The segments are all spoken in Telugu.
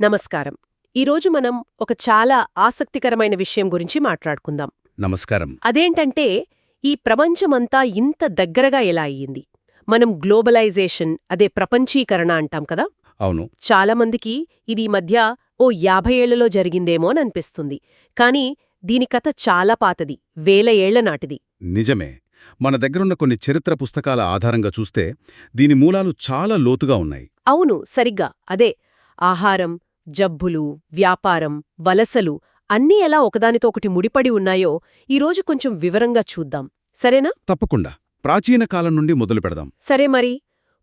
నమస్కారం. ఈరోజు మనం ఒక చాలా ఆసక్తికరమైన విషయం గురించి మాట్లాడుకుందాం. నమస్కారం. అదేంటంటే ఈ ప్రపంచమంతా ఇంత దగ్గరగా ఎలా అయ్యింది? మనం గ్లోబలైజేషన్ అదే ప్రపంచీకరణ అంటాం కదా? అవును. చాలామందికి ఇది ఈ మధ్య ఓ యాభై ఏళ్ళలో జరిగిందేమో అని అనిపిస్తుంది. కానీ దీని కథ చాలా పాతది వేల ఏళ్ళ నాటిది. నిజమే. మన దగ్గరున్న కొన్ని చరిత్ర పుస్తకాల ఆధారంగా చూస్తే దీని మూలాలు చాలా లోతుగా ఉన్నాయి. అవును సరిగ్గా. అదే ఆహారం జబ్బులు వ్యాపారం వలసలు అన్నీ ఎలా ఒకదానితో ఒకటి ముడిపడి ఉన్నాయో ఈరోజు కొంచెం వివరంగా చూద్దాం. సరేనా? తప్పకుండా. ప్రాచీన కాలం నుండి మొదలు పెడదాం. సరే మరి.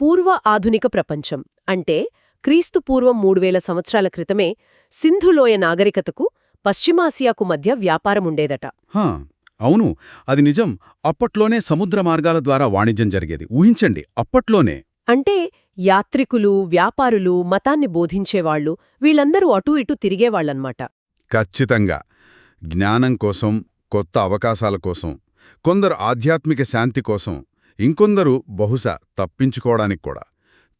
పూర్వ ఆధునిక ప్రపంచం అంటే క్రీస్తు పూర్వం మూడు వేల సంవత్సరాల క్రితమే సింధులోయ నాగరికతకు పశ్చిమాసియాకు మధ్య వ్యాపారముండేదట హా అవును. అది నిజం. అప్పట్లోనే సముద్ర మార్గాల ద్వారా వాణిజ్యం జరిగేది. ఊహించండి అప్పట్లోనే. అంటే యాత్రికులు వ్యాపారులు మతాన్ని బోధించేవాళ్ళు వీళ్ళందరూ అటూ ఇటూ తిరిగేవాళ్ళన్నమాట ఖచ్చితంగా. జ్ఞానం కోసం కొత్త అవకాశాల కోసం కొందరు ఆధ్యాత్మిక శాంతి కోసం ఇంకొందరు బహుశా తప్పించుకోవడానికి కూడా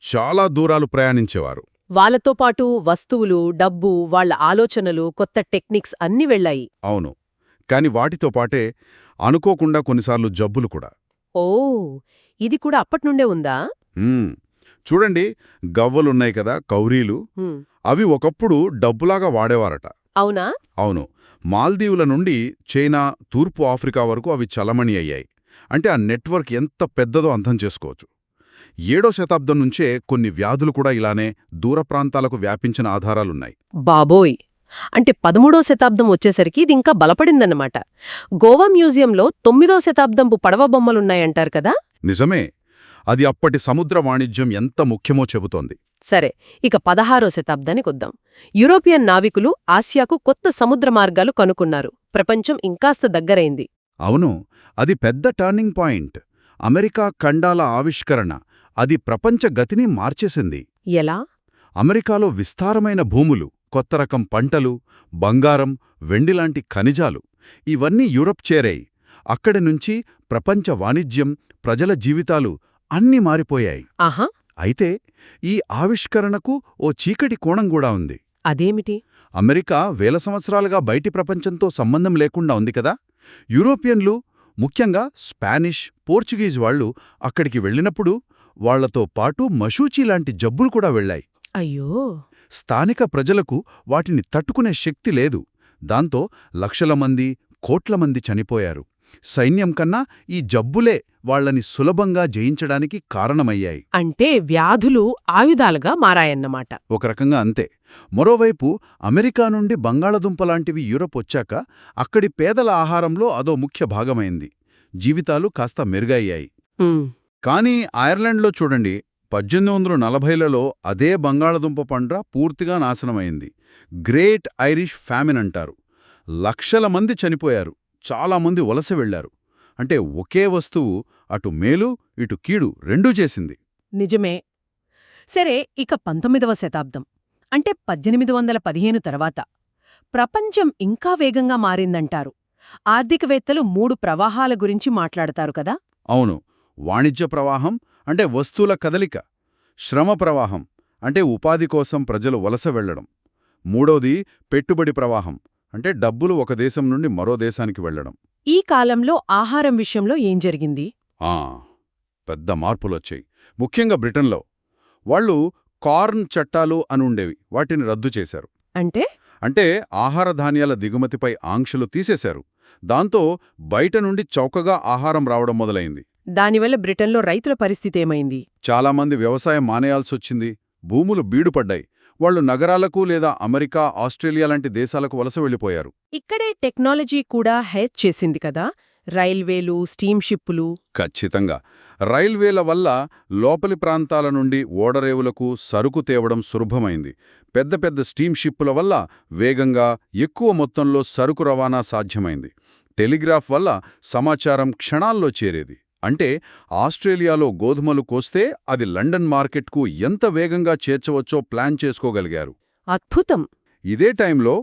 చాలా దూరాలు ప్రయాణించేవారు. వాళ్ళతో పాటు వస్తువులు డబ్బు వాళ్ళ ఆలోచనలు కొత్త టెక్నిక్స్ అన్నీ వెళ్ళాయి. అవును. కాని వాటితో పాటే అనుకోకుండా కొన్నిసార్లు జబ్బులు కూడా. ఓ! ఇది కూడా అప్పట్నుండే ఉందా. చూడండి గవ్వలున్నాయి కదా కౌరీలు. అవి ఒకప్పుడు డబ్బులాగా వాడేవారట. అవునా? అవును. మాల్దీవుల నుండి చైనా తూర్పు ఆఫ్రికా వరకు అవి చలమణి అయ్యాయి. అంటే ఆ నెట్వర్క్ ఎంత పెద్దదో అర్థం చేసుకోవచ్చు. ఏడో శతాబ్దం నుంచే కొన్ని వ్యాధులు కూడా ఇలానే దూర ప్రాంతాలకు వ్యాపించిన ఆధారాలున్నాయి. బాబోయ్! అంటే పదమూడో శతాబ్దం వచ్చేసరికి ఇది ఇంకా బలపడిందన్నమాట. గోవా మ్యూజియంలో తొమ్మిదో శతాబ్దంపు పడవ బొమ్మలున్నాయంటారు కదా? నిజమే. అది అప్పటి సముద్ర వాణిజ్యం ఎంత ముఖ్యమో చెబుతోంది. సరే ఇక పదహారో శతాబ్దానికి వద్దాం యూరోపియన్ నావికులు ఆసియాకు కొత్త సముద్ర మార్గాలు కనుక్కున్నారు. ప్రపంచం ఇంకాస్త దగ్గరైంది. అవును అది పెద్ద టర్నింగ్ పాయింట్. అమెరికా ఖండాల ఆవిష్కరణ అది ప్రపంచ గతిని మార్చేసింది. ఎలా? అమెరికాలో విస్తారమైన భూములు కొత్త రకం పంటలు బంగారం వెండిలాంటి ఖనిజాలు ఇవన్నీ యూరప్ చేరాయి. అక్కడి నుంచి ప్రపంచ వాణిజ్యం ప్రజల జీవితాలు అన్నీ మారిపోయాయి. ఆహా! అయితే ఈ ఆవిష్కరణకు ఓ చీకటి కోణం కూడా ఉంది. అదేమిటి? అమెరికా వేల సంవత్సరాలుగా బయటి ప్రపంచంతో సంబంధం లేకుండా ఉంది కదా? యూరోపియన్లు ముఖ్యంగా స్పానిష్ పోర్చుగీస్ వాళ్ళు అక్కడికి వెళ్ళినప్పుడు వాళ్ళతో పాటు మషూచి లాంటి జబ్బులు కూడా వెళ్ళాయి. అయ్యో! స్థానిక ప్రజలకు వాటిని తట్టుకునే శక్తి లేదు. దాంతో లక్షల మంది కోట్ల మంది చనిపోయారు. సైన్యం కన్నా ఈ జబ్బులే వాళ్ళని సులభంగా జయించడానికి కారణమయ్యాయి. అంటే వ్యాధులు ఆయుధాలుగా మారాయన్నమాట. ఒక రకంగా అంతే. మరోవైపు అమెరికా నుండి బంగాళదుంప లాంటివి యూరప్ వచ్చాక అక్కడి పేదల ఆహారంలో అదో ముఖ్య భాగమైంది. జీవితాలు కాస్త మెరుగయ్యాయి. కానీ ఐర్లాండ్లో చూడండి పద్దెనిమిది వందల నలభైలలో అదే బంగాళదుంప పండ్ర పూర్తిగా నాశనమైంది. గ్రేట్ ఐరిష్ ఫ్యామిన్ అంటారు. లక్షల మంది చనిపోయారు. చాలామంది వలస వెళ్ళారు అంటే ఒకే వస్తువు అటు మేలు ఇటు కీడు రెండూ చేసింది. నిజమే. సరే ఇక పంతొమ్మిదవ శతాబ్దం. అంటే పద్దెనిమిది వందల పదిహేను తర్వాత. ప్రపంచం ఇంకా వేగంగా మారిందంటారు. ఆర్థికవేత్తలు మూడు ప్రవాహాల గురించి మాట్లాడతారు కదా? అవును. వాణిజ్య ప్రవాహం అంటే వస్తువుల కదలిక. శ్రమ ప్రవాహం అంటే ఉపాధి కోసం ప్రజలు వలస వెళ్ళడం మూడోది పెట్టుబడి ప్రవాహం అంటే డబ్బులు ఒక దేశం నుండి మరో దేశానికి వెళ్ళడం ఈ కాలంలో ఆహారం విషయంలో ఏం జరిగింది? ఆ పెద్ద మార్పులొచ్చాయి. ముఖ్యంగా బ్రిటన్లో వాళ్ళు కార్న్ చట్టాలు అనుండేవి వాటిని రద్దు చేశారు. అంటే? అంటే ఆహార ధాన్యాల దిగుమతిపై ఆంక్షలు తీసేశారు. దాంతో బయట నుండి చౌకగా ఆహారం రావడం మొదలైంది. దానివల్ల బ్రిటన్లో రైతుల పరిస్థితి ఏమైంది? చాలామంది వ్యవసాయం మానేయాల్సొచ్చింది. భూములు బీడుపడ్డాయి. వాళ్ళు నగరాలకు లేదా అమెరికా ఆస్ట్రేలియా లాంటి దేశాలకు వలస వెళ్ళిపోయారు. ఇక్కడే టెక్నాలజీ కూడా హెచ్ చేసింది కదా? రైల్వేలు స్టీమ్ షిప్పులు ఖచ్చితంగా. రైల్వేల వల్ల లోపలి ప్రాంతాల నుండి ఓడరేవులకు సరుకు తేవడం సులభమైంది. పెద్ద పెద్ద స్టీమ్ షిప్పుల వల్ల వేగంగా ఎక్కువ మొత్తంలో సరుకు రవాణా సాధ్యమైంది. టెలిగ్రాఫ్ వల్ల సమాచారం క్షణాల్లో చేరేది. అంటే ఆస్ట్రేలియాలో గోధుమలు కోస్తే అది లండన్ మార్కెట్కు ఎంత వేగంగా చేర్చవచ్చో ప్లాన్ చేసుకోగలిగారు. అద్భుతం! ఇదే టైంలో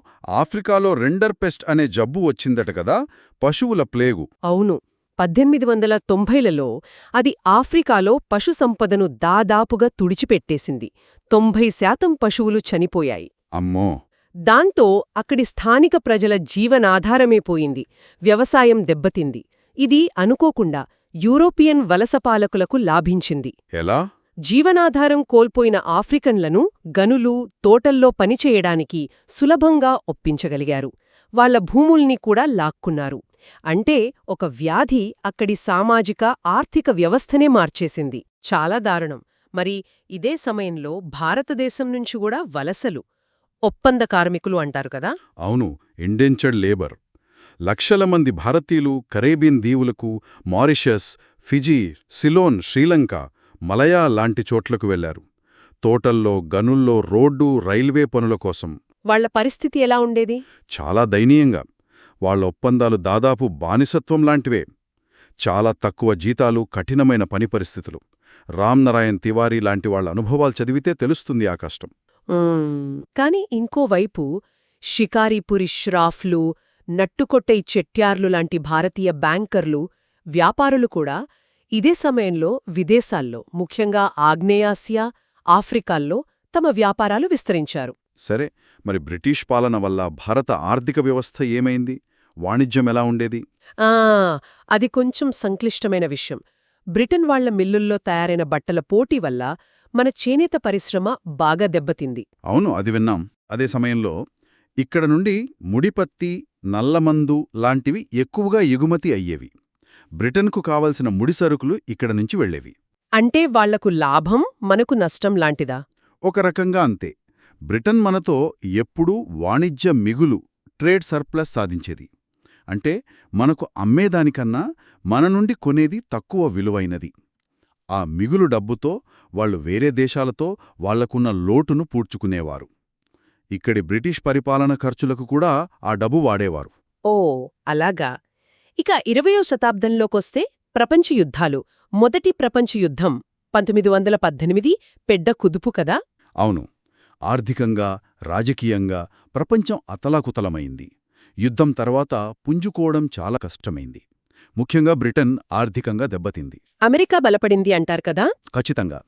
ఆఫ్రికాలో రెండర్ పెస్ట్ అనే జబ్బు వచ్చిందట కదా పశువుల ప్లేగు. అవును పద్దెనిమిది వందల తొంభైలలో అది ఆఫ్రికాలో పశు సంపదను దాదాపుగా తుడిచిపెట్టేసింది. తొంభై శాతం పశువులు చనిపోయాయి. అమ్మో! దాంతో అక్కడి స్థానిక ప్రజల జీవనాధారమే పోయింది. వ్యవసాయం దెబ్బతింది. ఇది అనుకోకుండా యూరోపియన్ వలస పాలకులకు లాభించింది. ఎలా? జీవనాధారం కోల్పోయిన ఆఫ్రికన్లను గనులు తోటల్లో పనిచేయడానికి సులభంగా ఒప్పించగలిగారు. వాళ్ళ భూముల్ని కూడా లాక్కున్నారు. అంటే ఒక వ్యాధి అక్కడి సామాజిక ఆర్థిక వ్యవస్థనే మార్చేసింది. చాలా దారుణం. మరి ఇదే సమయంలో భారతదేశం నుంచి కూడా వలసలు ఒప్పంద కార్మికులు అంటారు కదా? అవును. Indentured labour. లక్షల మంది భారతీయులు కరేబియన్ దీవులకు Mauritius Fiji Ceylon Sri Lanka Malaya లాంటి చోట్లకు వెళ్ళారు తోటల్లో గనుల్లో రోడ్డు రైల్వే పనుల కోసం. వాళ్ళ పరిస్థితి ఎలా ఉండేది? చాలా దయనీయంగా. వాళ్ళ ఒప్పందాలు దాదాపు బానిసత్వం లాంటివే. చాలా తక్కువ జీతాలు కఠినమైన పని పరిస్థితులు. రామ్ నారాయణ్ తివారీ లాంటి వాళ్ళ అనుభవాలు చదివితే తెలుస్తుంది ఆ కష్టం. కాని ఇంకోవైపు షికారీపురి ష్రాఫ్లు నట్టుకొట్టై చెట్యార్లు లాంటి భారతీయ బ్యాంకర్లు వ్యాపారులు కూడా ఇదే సమయంలో విదేశాల్లో ముఖ్యంగా ఆగ్నేయాసియా ఆఫ్రికాల్లో తమ వ్యాపారాలు విస్తరించారు. సరే మరి బ్రిటిష్ పాలన వల్ల భారత ఆర్థిక వ్యవస్థ ఏమైంది? వాణిజ్యం ఎలా ఉండేది? ఆ అది కొంచెం సంక్లిష్టమైన విషయం. బ్రిటన్ వాళ్ళ మిల్లుల్లో తయారైన బట్టల పోటీ వల్ల మన చేనేత పరిశ్రమ బాగా దెబ్బతింది. అవును అది విన్నాం. అదే సమయంలో ఇక్కడ నుండి ముడిపత్తి నల్లమందు లాంటివి ఎక్కువగా ఎగుమతి అయ్యేవి. బ్రిటన్కు కావలసిన ముడిసరుకులు ఇక్కడ నుంచి వెళ్ళేవి. అంటే వాళ్ళకు లాభం మనకు నష్టం లాంటిదా? ఒక రకంగా అంతే. బ్రిటన్ మనతో ఎప్పుడూ వాణిజ్య మిగులు ట్రేడ్ సర్ప్లస్ సాధించేది. అంటే మనకు అమ్మేదానికన్నా మన నుండి కొనేది తక్కువ విలువైనది. ఆ మిగులు డబ్బుతో వాళ్ళు వేరే దేశాలతో వాళ్ళకున్న లోటును పూడ్చుకునేవారు. ఇక్కడి బ్రిటిష్ పరిపాలన ఖర్చులకు కూడా ఆ డబ్బు వాడేవారు. ఓ అలాగా. ఇక ఇరవయో శతాబ్దంలోకొస్తే ప్రపంచ యుద్ధాలు. మొదటి ప్రపంచ యుద్ధం పంతొమ్మిది వందల పద్దెనిమిది పెద్ద కుదుపు కదా? అవును. ఆర్థికంగా రాజకీయంగా ప్రపంచం అతలాకుతలమైంది. యుద్ధం తర్వాత పుంజుకోవడం చాలా కష్టమైంది. ముఖ్యంగా బ్రిటన్ ఆర్థికంగా దెబ్బతింది. అమెరికా బలపడింది అంటారు కదా? ఖచ్చితంగా.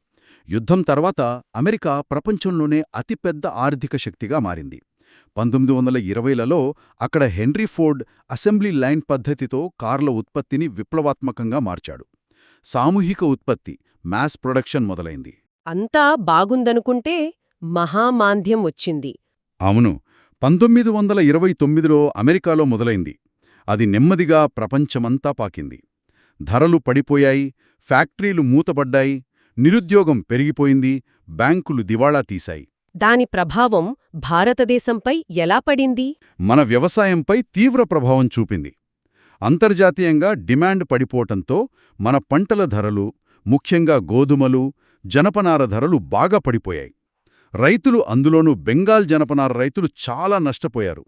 యుద్ధం తర్వాత అమెరికా ప్రపంచంలోనే అతిపెద్ద ఆర్థిక శక్తిగా మారింది. పంతొమ్మిది వందల ఇరవైలలో అక్కడ హెన్రీ ఫోర్డ్ అసెంబ్లీ లైన్ పద్ధతితో కార్ల ఉత్పత్తిని విప్లవాత్మకంగా మార్చాడు. సామూహిక ఉత్పత్తి మాస్ ప్రొడక్షన్ మొదలైంది. అంతా బాగుందనుకుంటే మహామాంద్యం వచ్చింది. అవును పంతొమ్మిది వందల ఇరవై తొమ్మిదిలో అమెరికాలో మొదలైంది. అది నెమ్మదిగా ప్రపంచమంతా పాకింది. ధరలు పడిపోయాయి ఫ్యాక్టరీలు మూతపడ్డాయి నిరుద్యోగం పెరిగిపోయింది బ్యాంకులు దివాళా తీశాయి. దాని ప్రభావం భారతదేశంపై ఎలా పడింది? మన వ్యవసాయంపై తీవ్ర ప్రభావం చూపింది. అంతర్జాతీయంగా డిమాండ్ పడిపోవటంతో మన పంటల ధరలు ముఖ్యంగా గోధుమలు జనపనార ధరలు బాగా పడిపోయాయి. రైతులు అందులోనూ బెంగాల్ జనపనార రైతులు చాలా నష్టపోయారు.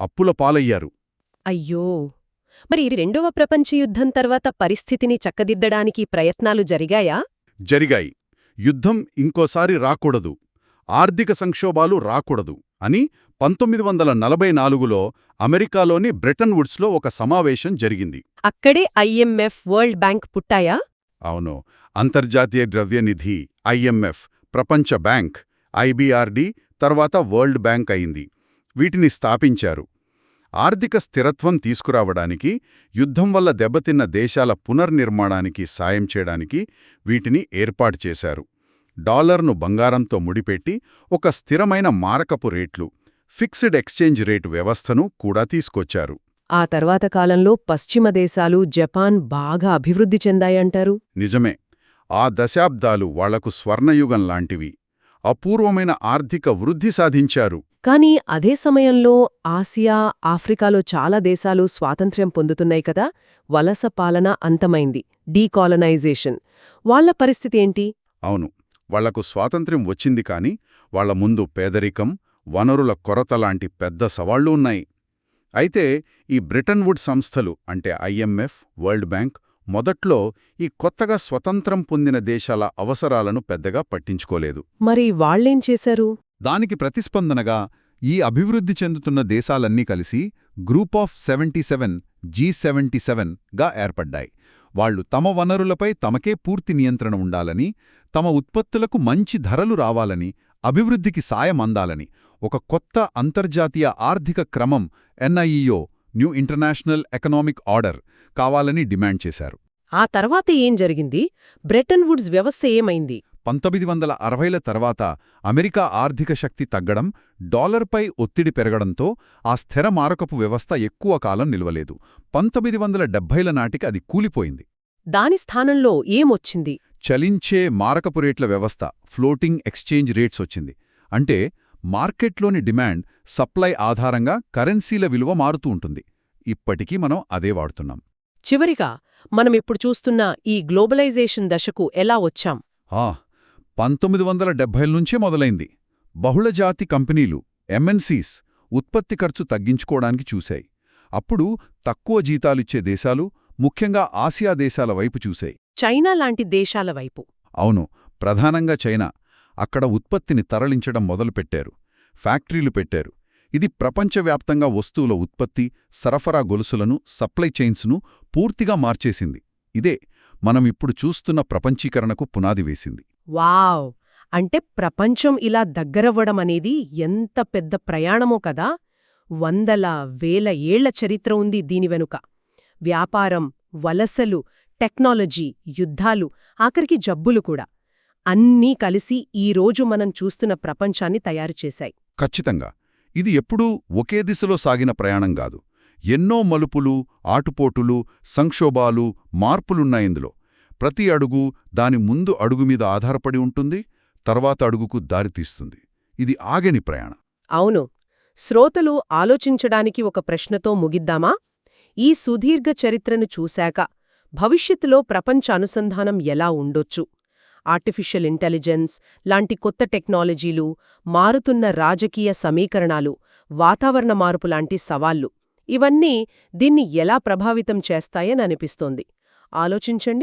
అప్పుల పాలయ్యారు. అయ్యో! మరి రెండవ ప్రపంచ యుద్ధం తర్వాత పరిస్థితిని చక్కదిద్దడానికి ప్రయత్నాలు జరిగాయా? జరిగాయి. యుద్ధం ఇంకోసారి రాకూడదు. ఆర్థిక సంక్షోభాలు రాకూడదు అని పంతొమ్మిది వందల నలభై నాలుగులో అమెరికాలోని బ్రెటన్ వుడ్స్లో ఒక సమావేశం జరిగింది. అక్కడే ఐఎంఎఫ్ వరల్డ్ బ్యాంక్ పుట్టాయా? అవును. అంతర్జాతీయ ద్రవ్యనిధి ఐఎంఎఫ్ ప్రపంచ బ్యాంక్ ఐబీఆర్డి తర్వాత వరల్డ్ బ్యాంక్ అయింది. వీటిని స్థాపించారు. ఆర్థిక స్థిరత్వం తీసుకురావడానికి యుద్ధం వల్ల దెబ్బతిన్న దేశాల పునర్నిర్మాణానికి సాయం చేయడానికి వీటిని ఏర్పాటు చేశారు. డాలర్ను బంగారంతో ముడిపెట్టి ఒక స్థిరమైన మారకపు రేట్లు ఫిక్స్డ్ ఎక్స్చేంజ్ రేటు వ్యవస్థను కూడా తీసుకొచ్చారు. ఆ తర్వాత కాలంలో పశ్చిమ దేశాలు జపాన్ బాగా అభివృద్ధి చెందాయంటారు? నిజమే. ఆ దశాబ్దాలు వాళ్ళకు స్వర్ణయుగం లాంటివి. అపూర్వమైన ఆర్థిక వృద్ధి సాధించారు. కానీ అదే సమయంలో ఆసియా ఆఫ్రికాలో చాలా దేశాలు స్వాతంత్ర్యం పొందుతున్నాయి కదా వలస పాలన అంతమైంది డీకాలనైజేషన్. వాళ్ళ పరిస్థితి ఏంటి? అవును వాళ్ళకు స్వాతంత్ర్యం వచ్చింది కాని వాళ్ళ ముందు పేదరికం వనరుల కొరత లాంటి పెద్ద సవాళ్ళు ఉన్నాయి. అయితే ఈ బ్రిటన్ వుడ్ సంస్థలు అంటే ఐఎంఎఫ్ వరల్డ్ బ్యాంక్ మొదట్లో ఈ కొత్తగా స్వతంత్రం పొందిన దేశాల అవసరాలను పెద్దగా పట్టించుకోలేదు. మరి వాళ్ళేం చేశారు? దానికి ప్రతిస్పందనగా ఈ అభివృద్ధి చెందుతున్న దేశాలన్నీ కలిసి group of seventy seven G seventy సెవెన్గా ఏర్పడ్డాయి. వాళ్ళు తమ వనరులపై తమకే పూర్తి నియంత్రణ ఉండాలని తమ ఉత్పత్తులకు మంచి ధరలు రావాలని అభివృద్ధికి సాయం అందాలని ఒక కొత్త అంతర్జాతీయ ఆర్థిక క్రమం NIEO new international economic order కావాలని డిమాండ్ చేశారు. ఆ తర్వాత ఏం జరిగింది? బ్రెటన్ వుడ్స్ వ్యవస్థ ఏమైంది? పంతొమ్మిది వందల అరవైల తర్వాత అమెరికా ఆర్థిక శక్తి తగ్గడం డాలర్పై ఒత్తిడి పెరగడంతో ఆ స్థిర మారకపు వ్యవస్థ ఎక్కువ కాలం నిలవలేదు. పంతొమ్మిది వందల డెబ్భైల నాటికి అది కూలిపోయింది. దాని స్థానంలో ఏమొచ్చింది చలించే మారకపు రేట్ల వ్యవస్థ ఫ్లోటింగ్ ఎక్స్చేంజ్ రేట్స్ వచ్చింది. అంటే మార్కెట్లోని డిమాండ్ సప్లై ఆధారంగా కరెన్సీల విలువ మారుతూ ఉంటుంది. ఇప్పటికీ మనం అదే వాడుతున్నాం. చివరిగా మనమిప్పుడు చూస్తున్న ఈ గ్లోబలైజేషన్ దశకు ఎలా వచ్చాం? ఆ పంతొమ్మిది వందల డెబ్భైల నుంచే మొదలైంది. బహుళజాతి కంపెనీలు ఎంఎన్సీస్ ఉత్పత్తి ఖర్చు తగ్గించుకోవడానికి చూశాయి. అప్పుడు తక్కువ జీతాలిచ్చే దేశాలు ముఖ్యంగా ఆసియా దేశాల వైపు చూశాయి. చైనా లాంటి దేశాల వైపు. అవును ప్రధానంగా చైనా. అక్కడ ఉత్పత్తిని తరలించడం మొదలుపెట్టారు. ఫ్యాక్టరీలు పెట్టారు. ఇది ప్రపంచవ్యాప్తంగా వస్తువుల ఉత్పత్తి సరఫరా గొలుసులను సప్లై చైన్స్ను పూర్తిగా మార్చేసింది. ఇదే మనం ఇప్పుడు చూస్తున్న ప్రపంచీకరణకు పునాది వేసింది. వావ్! అంటే ప్రపంచం ఇలా దగ్గరవ్వడం అనేది ఎంత పెద్ద ప్రయాణమో కదా! వందల వేల ఏళ్ళ చరిత్ర ఉంది దీని వెనుక. వ్యాపారం వలసలు టెక్నాలజీ యుద్ధాలు ఆఖరికి జబ్బులు కూడా. అన్నీ కలిసి ఈ రోజు మనం చూస్తున్న ప్రపంచాన్ని తయారుచేశాయి ఖచ్చితంగా. ఇది ఎప్పుడూ ఒకే దిశలో సాగిన ప్రయాణం కాదు. ఎన్నో మలుపులు ఆటుపోటులు సంక్షోభాలు మార్పులున్నాయిందులో ప్రతి అడుగు దాని ముందు అడుగు మీద ఆధారపడి ఉంటుంది తర్వాత అడుగుకు దారితీస్తుంది ఇది ఆగని ప్రయాణం. అవును. శ్రోతలు ఆలోచించడానికి ఒక ప్రశ్నతో ముగిద్దామా? ఈ సుదీర్ఘ చరిత్రను చూశాక భవిష్యత్తులో ప్రపంచ అనుసంధానం ఎలా ఉండొచ్చు? ఆర్టిఫిషియల్ ఇంటెలిజెన్స్ లాంటి కొత్త టెక్నాలజీలు మారుతున్న రాజకీయ సమీకరణాలు వాతావరణ మార్పు లాంటి సవాళ్ళు ఇవన్నీ దీన్ని ఎలా ప్రభావితం చేస్తాయని అనిపిస్తోంది. ఆలోచించండి.